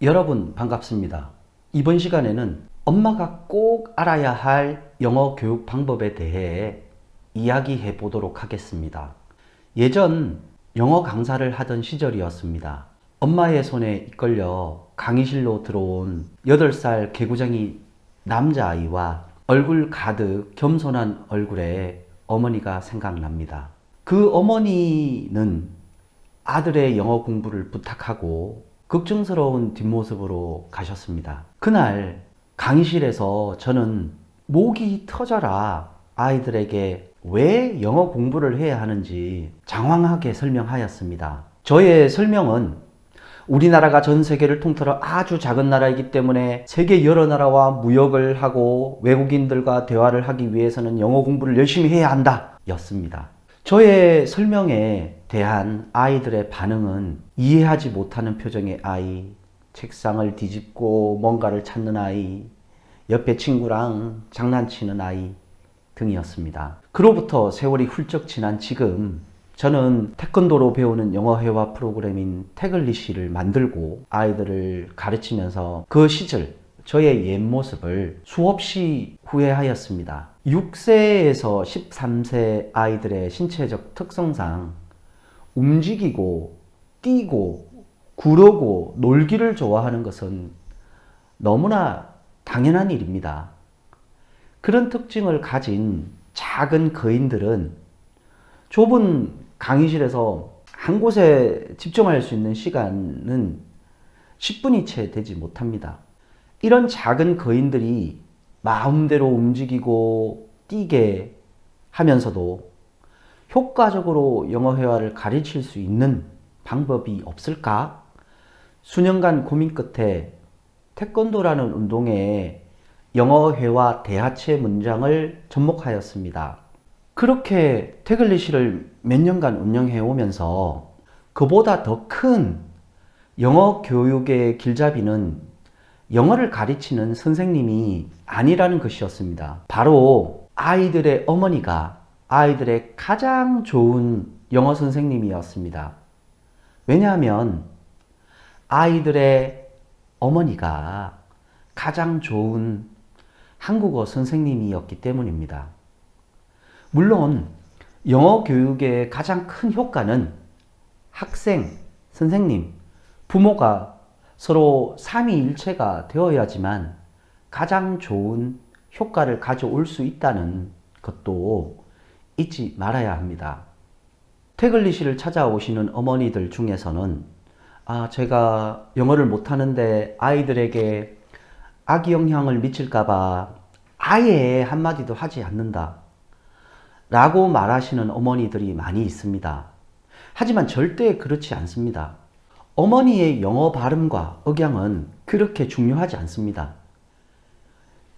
여러분 반갑습니다. 이번 시간에는 엄마가 꼭 알아야 할 영어 교육 방법에 대해 이야기해 보도록 하겠습니다. 예전 영어 강사를 하던 시절이었습니다. 엄마의 손에 이끌려 강의실로 들어온 8살 개구쟁이 남자아이와 얼굴 가득 겸손한 얼굴에 어머니가 생각납니다. 그 어머니는 아들의 영어 공부를 부탁하고 걱정스러운 뒷모습으로 가셨습니다. 그날 강의실에서 저는 목이 터져라 아이들에게 왜 영어 공부를 해야 하는지 장황하게 설명하였습니다. 저의 설명은 우리나라가 전 세계를 통틀어 아주 작은 나라이기 때문에 세계 여러 나라와 무역을 하고 외국인들과 대화를 하기 위해서는 영어 공부를 열심히 해야 한다 였습니다. 저의 설명에 대한 아이들의 반응은 이해하지 못하는 표정의 아이, 책상을 뒤집고 뭔가를 찾는 아이, 옆에 친구랑 장난치는 아이 등이었습니다. 그로부터 세월이 훌쩍 지난 지금 저는 태권도로 배우는 영어 회화 프로그램인 태글리시를 만들고 아이들을 가르치면서 그 시절 저의 옛 모습을 수없이 후회하였습니다. 6세에서 13세 아이들의 신체적 특성상 움직이고 뛰고 구르고 놀기를 좋아하는 것은 너무나 당연한 일입니다. 그런 특징을 가진 작은 거인들은 좁은 강의실에서 한 곳에 집중할 수 있는 시간은 10분이 채 되지 못합니다. 이런 작은 거인들이 마음대로 움직이고 뛰게 하면서도 효과적으로 영어 회화를 가르칠 수 있는 방법이 없을까? 수년간 고민 끝에 태권도라는 운동에 영어 회화 대하체 문장을 접목하였습니다. 그렇게 태글리시를 몇 년간 운영해 오면서 그보다 더 큰 영어 교육의 길잡이는 영어를 가르치는 선생님이 아니라는 것이었습니다. 바로 아이들의 어머니가 아이들의 가장 좋은 영어 선생님이었습니다. 왜냐하면 아이들의 어머니가 가장 좋은 한국어 선생님이었기 때문입니다. 물론 영어 교육의 가장 큰 효과는 학생, 선생님, 부모가 서로 삼위일체가 되어야지만 가장 좋은 효과를 가져올 수 있다는 것도 잊지 말아야 합니다. 태글리시를 찾아오시는 어머니들 중에서는 아, 제가 영어를 못하는데 아이들에게 악의 영향을 미칠까봐 아예 한마디도 하지 않는다. 라고 말하시는 어머니들이 많이 있습니다. 하지만 절대 그렇지 않습니다. 어머니의 영어 발음과 억양은 그렇게 중요하지 않습니다.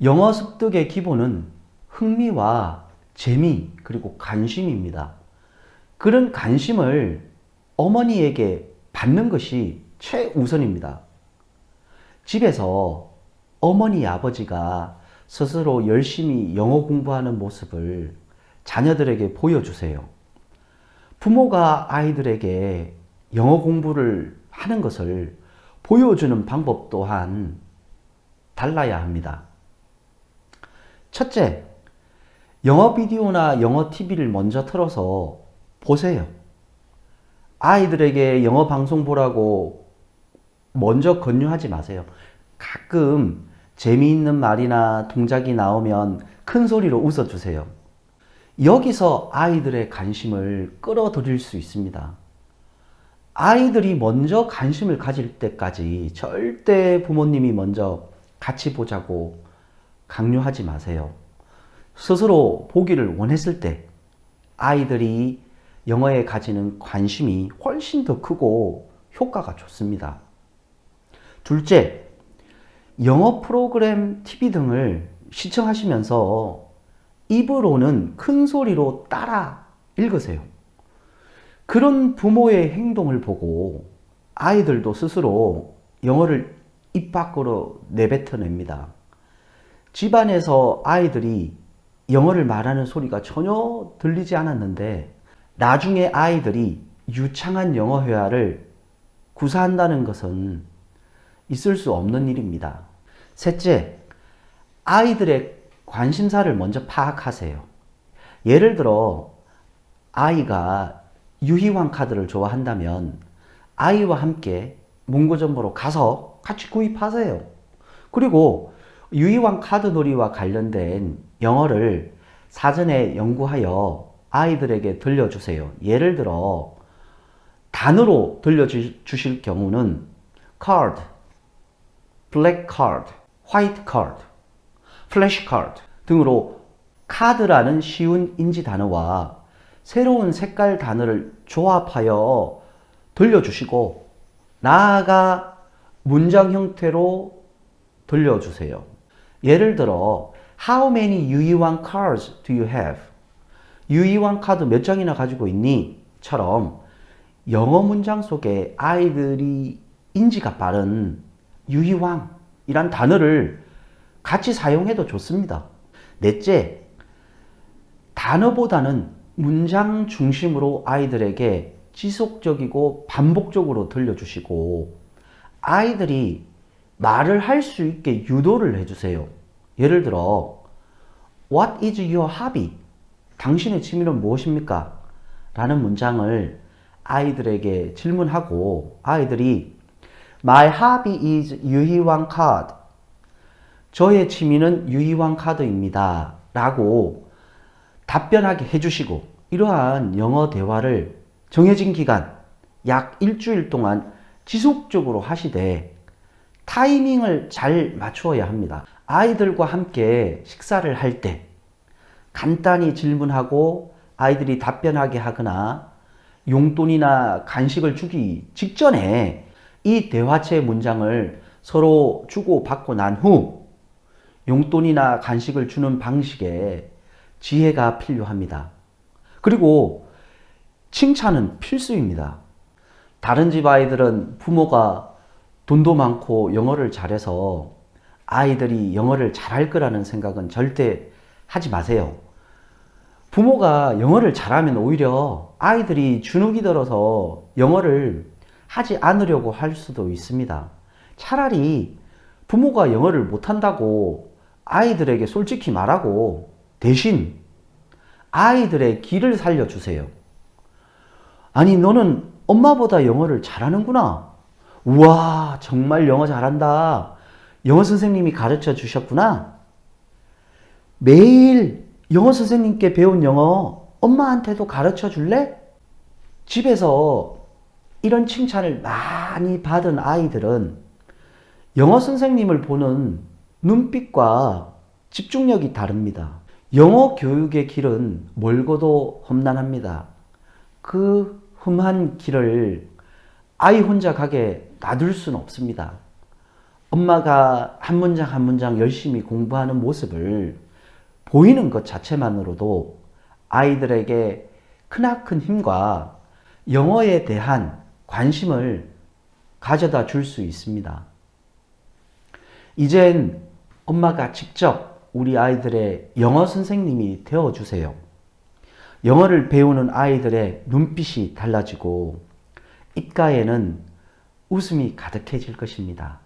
영어 습득의 기본은 흥미와 재미 그리고 관심입니다. 그런 관심을 어머니에게 받는 것이 최우선입니다. 집에서 어머니 아버지가 스스로 열심히 영어 공부하는 모습을 자녀들에게 보여주세요. 부모가 아이들에게 영어 공부를 하는 것을 보여주는 방법 또한 달라야 합니다. 첫째, 영어 비디오나 영어 TV를 먼저 틀어서 보세요. 아이들에게 영어 방송 보라고 먼저 권유하지 마세요. 가끔 재미있는 말이나 동작이 나오면 큰 소리로 웃어주세요. 여기서 아이들의 관심을 끌어들일 수 있습니다. 아이들이 먼저 관심을 가질 때까지 절대 부모님이 먼저 같이 보자고 강요하지 마세요. 스스로 보기를 원했을 때 아이들이 영어에 가지는 관심이 훨씬 더 크고 효과가 좋습니다. 둘째, 영어 프로그램, TV 등을 시청하시면서 입으로는 큰 소리로 따라 읽으세요. 그런 부모의 행동을 보고 아이들도 스스로 영어를 입 밖으로 내뱉어냅니다. 집안에서 아이들이 영어를 말하는 소리가 전혀 들리지 않았는데 나중에 아이들이 유창한 영어 회화를 구사한다는 것은 있을 수 없는 일입니다. 셋째, 아이들의 관심사를 먼저 파악하세요. 예를 들어, 아이가 유희왕 카드를 좋아한다면, 아이와 함께 문구점으로 가서 같이 구입하세요. 그리고 유희왕 카드 놀이와 관련된 영어를 사전에 연구하여 아이들에게 들려주세요. 예를 들어, 단어로 들려주실 경우는 card, black card, white card, flash card 등으로 카드라는 쉬운 인지 단어와 새로운 색깔 단어를 조합하여 들려주시고 나아가 문장 형태로 들려주세요. 예를 들어 How many 유이왕 cards do you have? 유이왕 카드 몇 장이나 가지고 있니? 처럼 영어 문장 속에 아이들이 인지가 빠른 유희왕이란 단어를 같이 사용해도 좋습니다. 넷째, 단어보다는 문장 중심으로 아이들에게 지속적이고 반복적으로 들려주시고 아이들이 말을 할 수 있게 유도를 해주세요. 예를 들어, What is your hobby? 당신의 취미는 무엇입니까? 라는 문장을 아이들에게 질문하고 아이들이 My hobby is 유희왕 카드. 저의 취미는 유희왕 카드입니다. 라고 답변하게 해주시고 이러한 영어 대화를 정해진 기간 약 일주일 동안 지속적으로 하시되 타이밍을 잘 맞추어야 합니다. 아이들과 함께 식사를 할 때 간단히 질문하고 아이들이 답변하게 하거나 용돈이나 간식을 주기 직전에 이 대화체 문장을 서로 주고 받고 난 후 용돈이나 간식을 주는 방식에 지혜가 필요합니다. 그리고 칭찬은 필수입니다. 다른 집 아이들은 부모가 돈도 많고 영어를 잘해서 아이들이 영어를 잘할 거라는 생각은 절대 하지 마세요. 부모가 영어를 잘하면 오히려 아이들이 주눅이 들어서 영어를 하지 않으려고 할 수도 있습니다. 차라리 부모가 영어를 못한다고 아이들에게 솔직히 말하고 대신 아이들의 길을 살려주세요. 아니, 너는 엄마보다 영어를 잘하는구나. 우와, 정말 영어 잘한다. 영어 선생님이 가르쳐 주셨구나. 매일 영어 선생님께 배운 영어 엄마한테도 가르쳐 줄래? 집에서 이런 칭찬을 많이 받은 아이들은 영어 선생님을 보는 눈빛과 집중력이 다릅니다. 영어 교육의 길은 멀고도 험난합니다. 그 험한 길을 아이 혼자 가게 놔둘 수는 없습니다. 엄마가 한 문장 한 문장 열심히 공부하는 모습을 보이는 것 자체만으로도 아이들에게 크나큰 힘과 영어에 대한 관심을 가져다 줄 수 있습니다. 이젠 엄마가 직접 우리 아이들의 영어 선생님이 되어 주세요. 영어를 배우는 아이들의 눈빛이 달라지고 입가에는 웃음이 가득해질 것입니다.